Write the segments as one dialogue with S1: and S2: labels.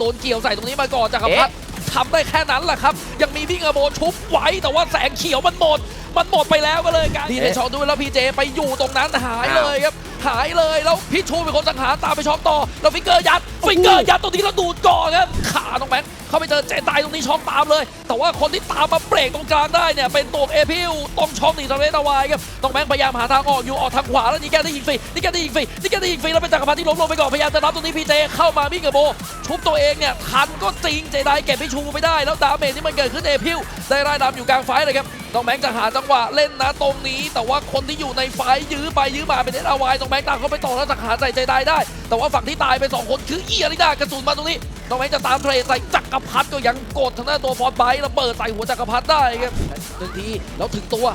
S1: โดนเกี่ยวใส่ตรงนี้มาก่อนจักรพรรดิทำได้แค่นั้นแหละครับ ยังมีวิ่งอโบชุบไว้แต่ว่าแสงเขียวมันหมด มันหมดไปแล้วก็เลยการที่ได้ช็อตด้วยแล้วพีเจไปอยู่ตรงนั้นหายเลยครับ หายเลยแล้วพิชชูเป็นคนสังหารตามไปช็อตต่อแล้วฟิกเกอร์ยัดฟิกเกอร์ยัดตรงนี้แล้วดูดก่อนครับขาตรงแบงค์เข้าไปเจอเจตายตรงนี้ช็อตตามเลย แต่ว่าคนที่ตามมาเบรกตรงกลางได้เนี่ยเป็นตัวเอพิวต้องช็อตหนีทะเลตะวายครับต้องแบงค์พยายามหาทางออกอยู่ออกทางขวาแล้วนี่แกได้ยิงฟรีนี่แกได้ยิงฟรีนี่แกได้ยิงฟรีแล้วเป็นจักรพรรดิที่ล้มลงไปก่อนพยายามจะรับตรงนี้พีเจเข้ามามิกกับโบชุบตัวเองเนี่ยทันก็จริงเจไดเก็บพิชูไม่ได้ แล้วดาเมจที่มันเกิดขึ้นเอพิวได้รายดำอยู่กลางไฟเลยครับ ต้องแบงค์จะหาจังหวะเล่นนะตรงนี้ แต่ว่าคนที่อยู่ในไฟยื้อไปยื้อมาเป็นเอสอาวายต้องแบงค์ตามเข้าไปต่อแล้วจะหารใส่เจได้ได้ แต่ว่าฝั่งที่ตายไปสองคนคือเอียริดากระสุนมาตรงนี้ต้องแบงค์จะตามเทรดใส่จักรพรรดิก็ยังกดทางด้านตัวฟอนต์ไบท์แล้วเปิดใส่หัวจักรพรรดิได้ครับหนึ่งทีแล้วถึงตัว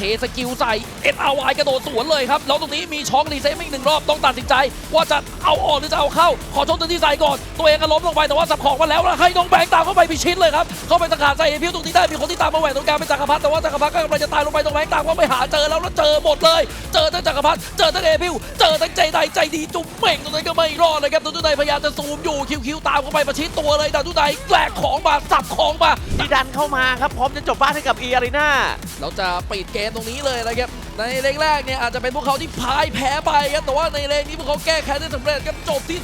S1: ทสกิลใส่เอ็นอาร์วกระโดดสวนเลยครับ แล้วตรงนี้มีช็อครีเซ็ตอีกหนึ่งรอบต้องตัดสินใจ ว่าจะเอาออกหรือจะเอาเข้า ขอชกตัวที่ใส่ก่อน ตัวเองก็ล้มลงไปแต่ว่าสับของมาแล้วแล้วให้น้องแบงค์ตามเข้าไปพิชิตเลยครับ เข้าไปตะขาบใส่เอพิวตรงนี้ได้มีคนที่ตามมาแหวนตรงกลางเป็นจักรพรรดิแต่ว่าจักรพรรดิก็กำลังจะตายลงไปตรงแบงค์ตามว่าไปหาเจอแล้วแล้วเจอหมดเลย เจอทั้งจักรพรรดิเจอทั้งเอพิวเจอทั้งใจใดใจดีจุ๊บเม่งตรงนั้นก็ไม่รอดเลยครับตัวทุนใดพยายามจะซูมอยู่คิวคิวตามเข้าไปประชิดตัวเลยดาวทุนใดแกลกของมาสับของมา
S2: ดีดันเข้ามาครับพร้อมจะจบบ้านให้กับเออารีนา
S1: เราจะปิดเกมตรงนี้เลยนะครับในเลนแรกเนี่ยอาจจะเป็นพวกเขาที่พ่ายแพ้ไปครับแต่ว่าในเลนนี้พวกเขาแก้แค้นได้สำเร็จกับจบที่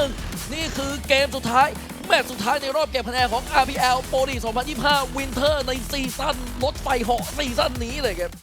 S1: 3-1 นี่คือเกมสุดท้ายแมตช์สุดท้ายในรอบเก็บคะแนนของ RPL โปรลี2025วินเทอร์ในซีซั่นรถไฟเหาะซีซั่นนี้เลยครับ